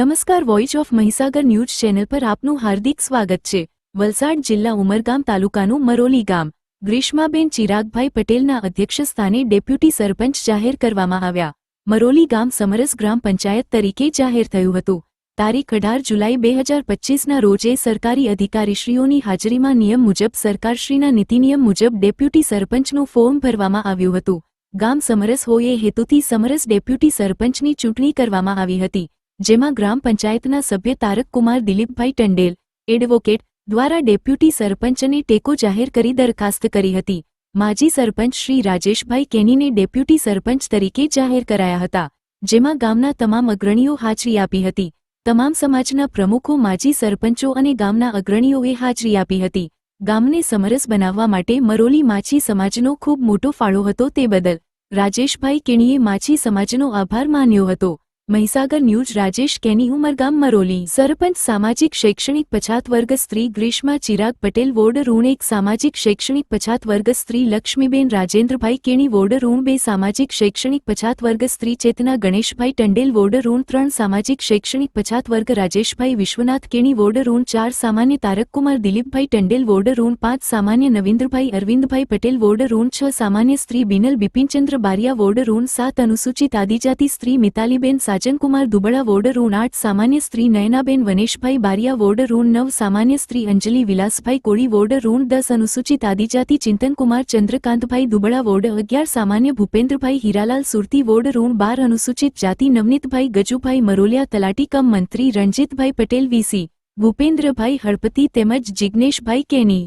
નમસ્કાર voice of Mahisagar news channel પર આપનું હાર્દિક સ્વાગત છે. વલસાડ જિલ્લા ઉમરગામ તાલુકાનું મરોલી ગામ. ગ્રીષ્માબેન ચિરાગભાઈ પટેલના અધ્યક્ષસ્થાને ડેપ્યુટી સરપંચ જાહેર કરવામાં આવ્યા. મરોલી ગામ સમરસ ગ્રામ પંચાયત તરીકે જાહેર થયું હતું. તારીખ અઢાર જુલાઈ બે હજાર પચ્ચીસના રોજે સરકારી અધિકારીશ્રીઓની હાજરીમાં નિયમ મુજબ સરકારશ્રીના નીતિનિયમ મુજબ ડેપ્યુટી સરપંચનું ફોર્મ ભરવામાં આવ્યું હતું. ગામ સમરસ હોય એ હેતુથી સમરસ ડેપ્યુટી સરપંચની ચૂંટણી કરવામાં આવી હતી. જેમાં ગ્રામ પંચાયતના સભ્ય તારકકુમાર દિલીપભાઈ ટંડેલ, એડવોકેટ દ્વારા ડેપ્યુટી સરપંચને ટેકો જાહેર કરી દરખાસ્ત કરી હતી. માજી સરપંચ શ્રી રાજેશભાઈ કેનીને ડેપ્યુટી સરપંચ તરીકે જાહેર કરાયા હતા, જેમાં ગામના તમામ અગ્રણીઓ હાજરી આપી હતી. તમામ સમાજના પ્રમુખો, માજી સરપંચો અને ગામના અગ્રણીઓએ હાજરી આપી હતી. ગામને સમરસ બનાવવા માટે મરોલી માછી સમાજનો ખૂબ મોટો ફાળો હતો તે બદલ રાજેશભાઈ કેણીએ માછી સમાજનો આભાર માન્યો હતો. મહીસાગર ન્યૂઝ રાજેશ કેની ઉમરગામ મરોલી. સરપંચ સામાજિક શૈક્ષણિક પછાત વર્ગ સ્ત્રી ગ્રીષ્મા ચિરાગ પટેલ, વોર્ડ ઋણ એક સામાજિક શૈક્ષણિક પછાત વર્ગ સ્ત્રી લક્ષ્મીબેન રાજેન્દ્રભાઈ કેણી, વોર્ડ ઋણ બે સામાજિક શૈક્ષણિક પછાત વર્ગ સ્ત્રી ચેતના ગણેશભાઈ ટંડેલ, વોર્ડ ઋણ ત્રણ સામાજિક શૈક્ષણિક પછાત વર્ગ રાજેશભાઈ વિશ્વનાથ કેણી, વોર્ડ ઋણ ચાર સામાન્ય તારકકુમાર દિલીપભાઈ ટંડેલ, વોર્ડ ઋણ પાંચ સામાન્ય નવીન્દ્રભાઈ અરવિંદભાઈ પટેલ, વોર્ડ ઋણ છ સામાન્ય સ્ત્રી બિનલ બિપિનચંદ્ર બારિયા, વોર્ડ ઋણ સાત અનુસૂચિત આદિજાતિ સ્ત્રી મિતાલીબેન સાજનકુમાર દુબળા વોર્ડ ઋણ આઠ, સામાન્ય સ્ત્રી નયનાબેન વનેશભાઈ બારિયા વોર્ડ ઋણ નવ, સામાન્ય સ્ત્રી અંજલિ વિલાસભાઈ કોળી વોર્ડ ઋણ દસ, અનુસૂચિત આદિજાતિ ચિંતનકુમાર ચંદ્રકાંતભાઈ દુબળા વોર્ડ અગિયાર, સામાન્ય ભૂપેન્દ્રભાઈ હીરાલાલ સુરતી વોર્ડ ઋણ બાર, અનુસૂચિત જાતિ નવનીતભાઈ ગજુભાઈ મરોલિયા તલાટી કમ મંત્રી રણજીતભાઈ પટેલ વીસી, ભૂપેન્દ્રભાઈ હળપતિ તેમજ જિજ્ઞેશભાઈ કેની.